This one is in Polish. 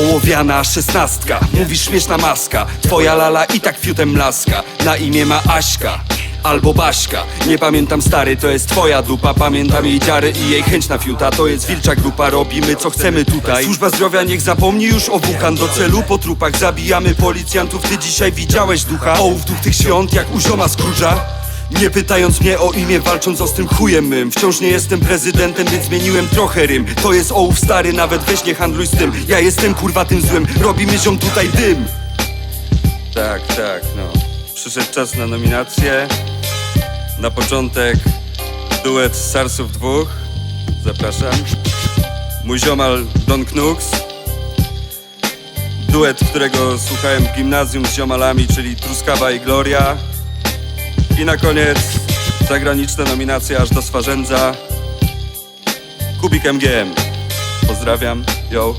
Ołowiana szesnastka, mówisz śmieszna maska. Twoja lala i tak fiutem laska. Na imię ma Aśka Albo Baśka, nie pamiętam stary, to jest twoja dupa. Pamiętam jej dziary i jej chęć na fiuta. To jest wilcza grupa, robimy co chcemy tutaj. Służba zdrowia niech zapomni już o wukan Do celu po trupach zabijamy policjantów. Ty dzisiaj widziałeś ducha? Ołów duch tych świąt jak u zioma nie pytając mnie o imię, walcząc ostrym chujem mym. Wciąż nie jestem prezydentem, więc zmieniłem trochę rym. To jest ołów stary, nawet weź nie handluj z tym. Ja jestem kurwa tym złym, robimy ziom tutaj dym. Tak, tak, no. Przyszedł czas na nominację Na początek duet z Sarsów dwóch. Zapraszam. Mój ziomal Don Knux. Duet, którego słuchałem w gimnazjum z ziomalami, czyli Truskawa i Gloria i na koniec zagraniczne nominacje aż do Swarzędza. Kubik MGM. Pozdrawiam. Yo.